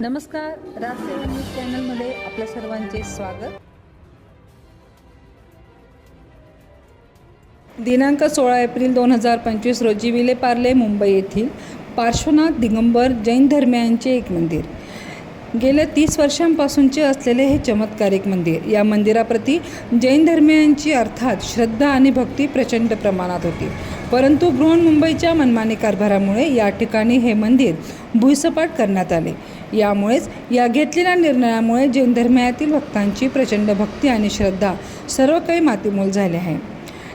नमस्कार राजसेवा न्यूज चॅनलमध्ये आपल्या सर्वांचे स्वागत. दिनांक सोळा एप्रिल दोन हजार पंचवीस रोजी विलेपार्ले मुंबई येथील पार्श्वनाथ दिगंबर जैन धर्मियांचे एक मंदिर. गेल्या तीस वर्षांपासूनचे असलेले हे चमत्कारिक मंदिर. या मंदिराप्रती जैन धर्मियांची अर्थात श्रद्धा आणि भक्ती प्रचंड प्रमाणात होती. परंतु बृहन्मुंबईच्या मनमानी कारभारामुळे या ठिकाणी हे मंदिर भुईसपाट करण्यात आले. यामुळेच या घेतलेल्या निर्णयामुळे जैन धर्मियातील भक्तांची प्रचंड भक्ती आणि श्रद्धा सर्व काही मातीमोल झाले आहे.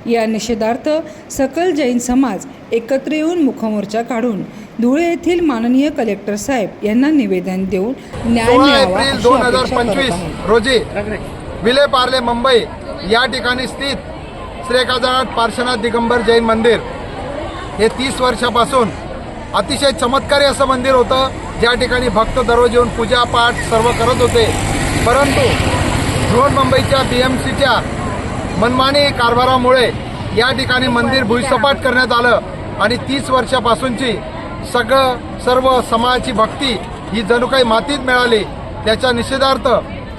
या निषेधार्थ सकल जैन समाज एकत्र येऊन मुखमोर्चा काढून धुळे येथील माननीय कलेक्टर साहेब यांना निवेदन देऊन न्याय मिळावा अशी दोन हजार अपेक्षा करत पंचवीस. रोजी विले पार्ले मुंबई या ठिकाणी स्थित श्री एकाजानाथ पार्श्वनाथ दिगंबर जैन मंदिर. हे तीस वर्षापासून अतिशय चमत्कारी असं मंदिर होतं. ज्या ठिकाणी भक्त दररोज येऊन पूजा पाठ सर्व करत होते परंतु बृहन्मुंबईच्या बी एम सीच्या मनमानी कारभारामुळे या ठिकाणी मंदिर भुईसपाट करण्यात आलं आणि तीस वर्षापासूनची सगळं सर्व समाजाची भक्ती ही जणू काही मातीत मिळाली. त्याच्या निषेधार्थ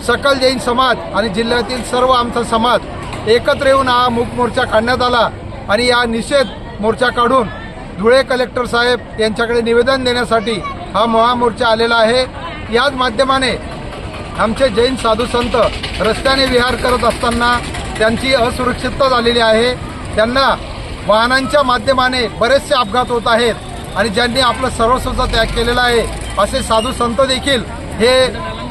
सकल जैन समाज आणि जिल्ह्यातील सर्व आमचा समाज एकत्र येऊन हा मूक मोर्चा काढण्यात आला आणि या निषेध मोर्चा काढून धुळे कलेक्टर साहेब यांच्याकडे निवेदन देण्यासाठी हा महामोर्चा आलेला आहे. याच माध्यमाने आमचे जैन साधू संत रस्त्याने विहार करत असताना त्यांची असुरक्षितता झालेली आहे. त्यांना वाहनांच्या माध्यमाने बरेचसे अपघात होत आहेत आणि ज्यांनी आपलं सर्वस्वचा त्याग केलेला आहे असे साधू संत देखील हे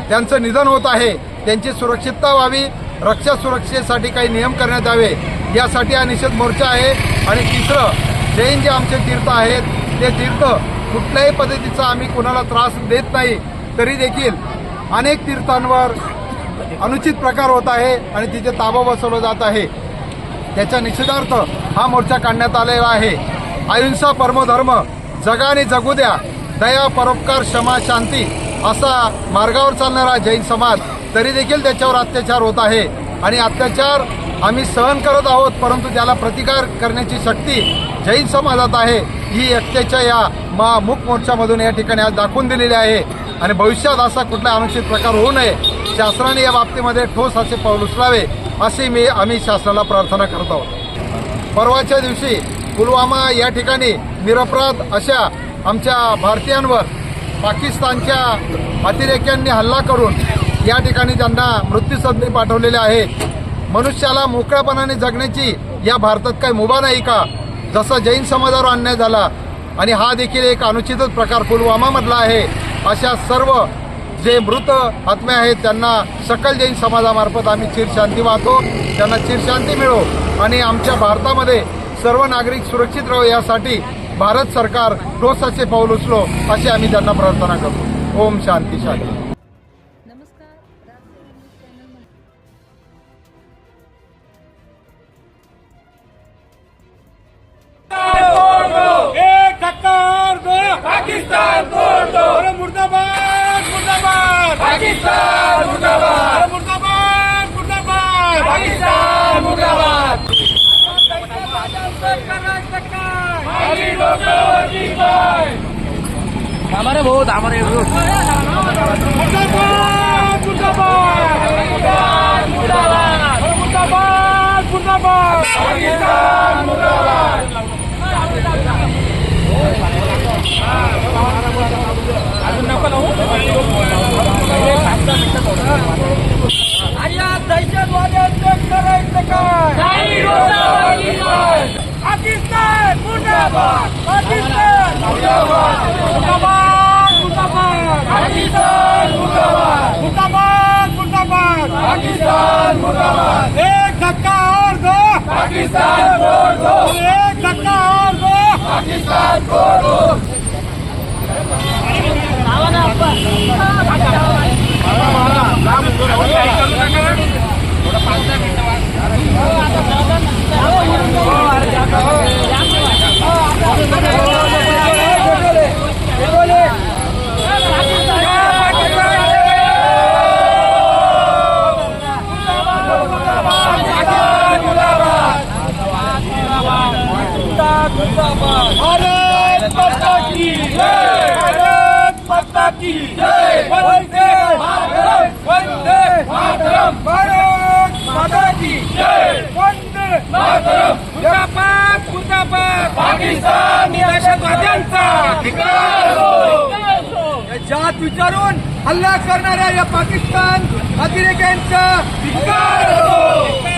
त्यांचं निधन होत आहे. त्यांची सुरक्षितता व्हावी रक्षा सुरक्षेसाठी काही नियम करण्यात यावे यासाठी हा निषेध मोर्चा आहे. आणि तिसरं जैन जे आमचे तीर्थ आहेत ते तीर्थ कुठल्याही पद्धतीचा आम्ही कोणाला त्रास देत नाही तरी देखील अनेक तीर्थांवर अनुचित प्रकार होत आहे आणि तिथे ताबा बसवला जात आहे. त्याच्या निषेधार्थ हा मोर्चा काढण्यात आलेला आहे. अहिंसा परमधर्म जगाने जगू द्या दया परोपकार क्षमा शांती असा मार्गावर चालणारा जैन समाज तरी देखील त्याच्यावर अत्याचार होत आहे. आणि अत्याचार आम्ही सहन करत आहोत परंतु त्याला प्रतिकार करण्याची शक्ती जैन समाजात आहे. ही एकट्याच्या या मा मूक मोर्चामधून या ठिकाणी आज दाखवून दिलेली आहे. आणि भविष्यात असा कुठला अनुचित प्रकार होऊ नये. शासनाने या बाबतीमध्ये ठोस असे पाऊल उचलावे अशी मी आम्ही शासनाला प्रार्थना करत. आहोत परवाच्या दिवशी पुलवामा या ठिकाणी निरपराध अशा आमच्या भारतीयांवर पाकिस्तानच्या अतिरेक्यांनी हल्ला करून या ठिकाणी त्यांना मृत्यूसंधी पाठवलेले आहेत मनुष्याला मोकळ्यापणाने जगण्याची या भारतात काही मुभा नाही का? जसा जैन समाजावर अन्याय झाला आणि हा देखील एक अनुचितच प्रकार पुलवामामधला आहे अशा सर्व जे मृत आत्मे आहेत त्यांना सकल जैन समाजामार्फत आम्ही चिरशांती वाहतो त्यांना चिरशांती मिळो आणि आमच्या भारतामध्ये सर्व नागरिक सुरक्षित राहो यासाठी भारत सरकार ठोस असे पाऊल उचलो अशी आम्ही त्यांना प्रार्थना करतो. ओम शांती शांती. पाकिस्तान तोड़ दो अरे मुर्दाबाद मुर्दाबाद पाकिस्तान मुर्दाबाद अरे मुर्दाबाद मुर्दाबाद पाकिस्तान मुर्दाबाद हमारे बहुत हमारे मुर्दाबाद मुर्दाबाद मुर्दाबाद मुर्दाबाद मुर्दाबाद मुर्दाबाद पाकिस्तान मुर्दाबाद भारत माता की जय। भारत माता की जय। वंदे मातरम वंदे मातरम भारत माता की जय। वंदे मातरम मुर्दाबाद मुर्दाबाद पाकिस्तान दहशतवाद्यांचा धिक्कार हो। जात विचारून हल्ला करणाऱ्या या पाकिस्तान अतिरेक्यांचा धिक्कार हो।